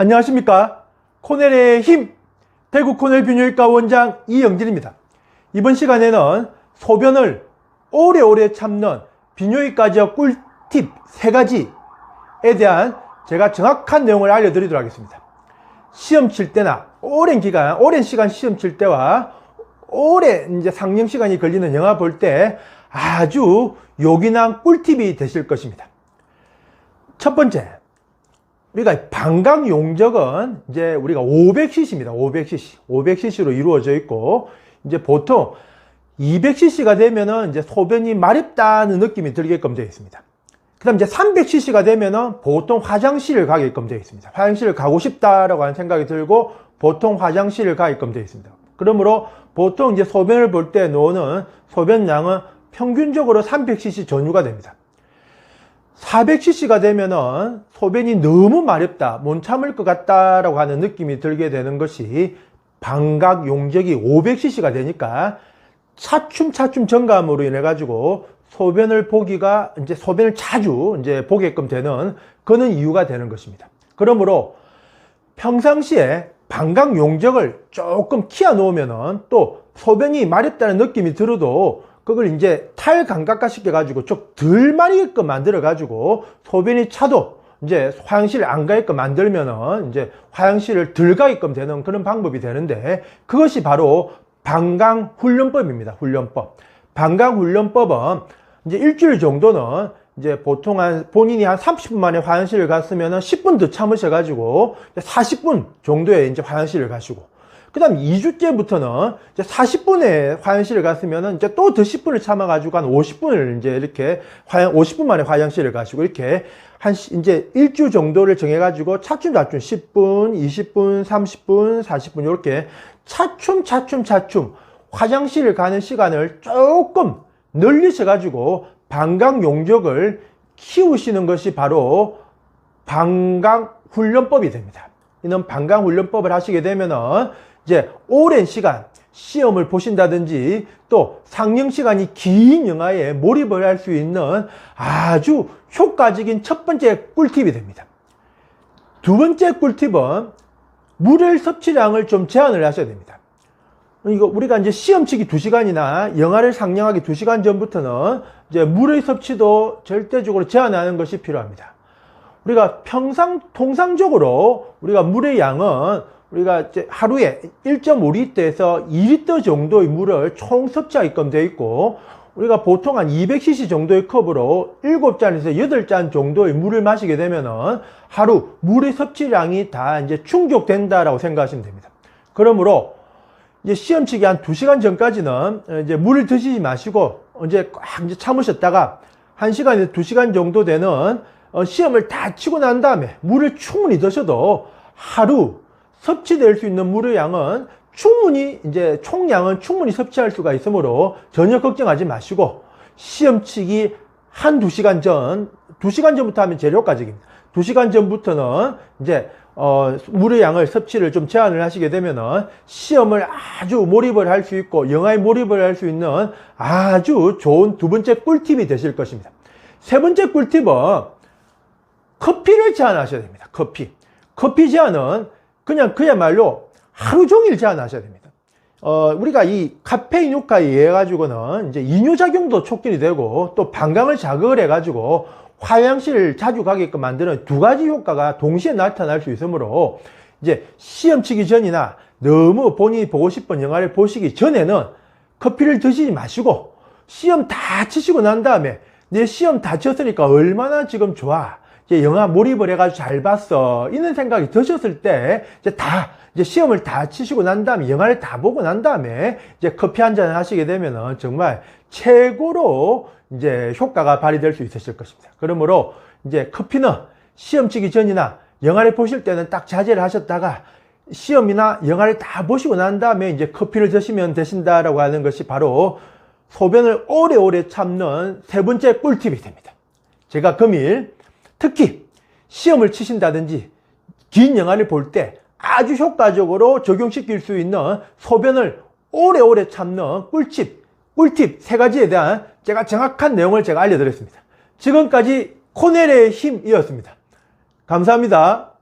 안녕하십니까? 코넬의 힘 대구 코넬 비뇨기과 원장 이영진입니다. 이번 시간에는 소변을 오래오래 참는 비뇨기과 지역 꿀팁 세가지에 대한 제가 정확한 내용을 알려드리도록 하겠습니다. 시험 칠 때나 오랜 기간 오랜 시간 시험 칠 때와 오래 이제 상영 시간이 걸리는 영화 볼 때 아주 요긴한 꿀팁이 되실 것입니다. 첫 번째 우리가 방광 용적은 이제 우리가 500cc입니다. 500cc. 500cc로 이루어져 있고, 이제 보통 200cc가 되면은 이제 소변이 마렵다는 느낌이 들게끔 되어 있습니다. 그 다음 이제 300cc가 되면은 보통 화장실을 가게끔 되어 있습니다. 화장실을 가고 싶다라고 하는 생각이 들고, 보통 화장실을 가게끔 되어 있습니다. 그러므로 보통 이제 소변을 볼때 나오는 소변량은 평균적으로 300cc 전후가 됩니다. 400cc가 되면은 소변이 너무 마렵다, 못 참을 것 같다라고 하는 느낌이 들게 되는 것이 방각 용적이 500cc가 되니까 차츰차츰 정감으로 인해 가지고 소변을 보기가 이제 소변을 자주 이제 보게끔 되는 그런 이유가 되는 것입니다. 그러므로 평상시에 방광 용적을 조금 키워 놓으면은 또 소변이 마렵다는 느낌이 들어도 그걸 이제 탈감각화 시켜가지고 좀 덜 마리게끔 만들어가지고 소변이 차도 이제 화장실 안 가게끔 만들면은 이제 화장실을 덜 가게끔 되는 그런 방법이 되는데 그것이 바로 방광 훈련법입니다. 훈련법. 방광 훈련법은 이제 일주일 정도는 이제 보통 한 본인이 한 30분 만에 화장실을 갔으면은 10분 더 참으셔가지고 40분 정도에 이제 화장실을 가시고 그 다음 2주째부터는 이제 40분에 화장실을 갔으면은 이제 또 더 10분을 참아가지고 한 50분을 이제 이렇게 화장, 50분 만에 화장실을 가시고 이렇게 한 시- 이제 일주 정도를 정해가지고 차츰차츰 10분, 20분, 30분, 40분 이렇게 차츰 차츰 차츰 화장실을 가는 시간을 조금 늘리셔가지고 방광 용적을 키우시는 것이 바로 방광 훈련법이 됩니다. 이는 방광 훈련법을 하시게 되면은 이제 오랜 시간 시험을 보신다든지 또 상영 시간이 긴 영화에 몰입을 할 수 있는 아주 효과적인 첫 번째 꿀팁이 됩니다. 두 번째 꿀팁은 물의 섭취량을 좀 제한을 하셔야 됩니다. 이거 우리가 이제 시험치기 2시간이나 영화를 상영하기 2시간 전부터는 이제 물의 섭취도 절대적으로 제한하는 것이 필요합니다. 우리가 평상 통상적으로 우리가 물의 양은 우리가 하루에 1.5리터에서 2리터 정도의 물을 총 섭취하게끔 되어 있고 우리가 보통 한 200cc 정도의 컵으로 7잔에서 8잔 정도의 물을 마시게 되면은 하루 물의 섭취량이 다 이제 충족된다라고 생각하시면 됩니다. 그러므로 이제 시험치기 한 2시간 전까지는 이제 물을 드시지 마시고 이제 꽉 이제 참으셨다가 1시간에서 2시간 정도 되는 어, 시험을 다 치고 난 다음에 물을 충분히 드셔도 하루 섭취될 수 있는 물의 양은 충분히 이제 총량은 충분히 섭취할 수가 있으므로 전혀 걱정하지 마시고 시험치기 한 두 시간 전, 두 시간 전부터 하면 제일 효과적입니다. 두 시간 전부터는 이제 어, 물의 양을 섭취를 좀 제한을 하시게 되면은 시험을 아주 몰입을 할 수 있고 영화에 몰입을 할 수 있는 아주 좋은 두 번째 꿀팁이 되실 것입니다. 세 번째 꿀팁은 커피를 제한하셔야 됩니다. 커피. 커피 제한은 그냥 그야말로 하루 종일 제한하셔야 됩니다. 어, 우리가 이 카페인 효과에 의해 가지고는 이제 이뇨작용도 촉진이 되고 또 방광을 자극을 해 가지고 화장실 자주 가게끔 만드는 두 가지 효과가 동시에 나타날 수 있으므로 이제 시험 치기 전이나 너무 본인이 보고 싶은 영화를 보시기 전에는 커피를 드시지 마시고 시험 다 치시고 난 다음에 내 시험 다 쳤으니까 얼마나 지금 좋아. 이제 영화 몰입을 해가지고 잘 봤어. 이런 생각이 드셨을 때 이제 다 이제 시험을 다 치시고 난 다음에 영화를 다 보고 난 다음에 이제 커피 한 잔 하시게 되면은 정말 최고로 이제 효과가 발휘될 수 있으실 것입니다. 그러므로 이제 커피는 시험 치기 전이나 영화를 보실 때는 딱 자제를 하셨다가 시험이나 영화를 다 보시고 난 다음에 이제 커피를 드시면 되신다라고 하는 것이 바로 소변을 오래오래 참는 세 번째 꿀팁이 됩니다. 제가 금일 특히 시험을 치신다든지 긴 영화를 볼 때 아주 효과적으로 적용시킬 수 있는 소변을 오래오래 참는 꿀팁, 꿀팁 세 가지에 대한 제가 정확한 내용을 제가 알려드렸습니다. 지금까지 코넬의 힘이었습니다. 감사합니다.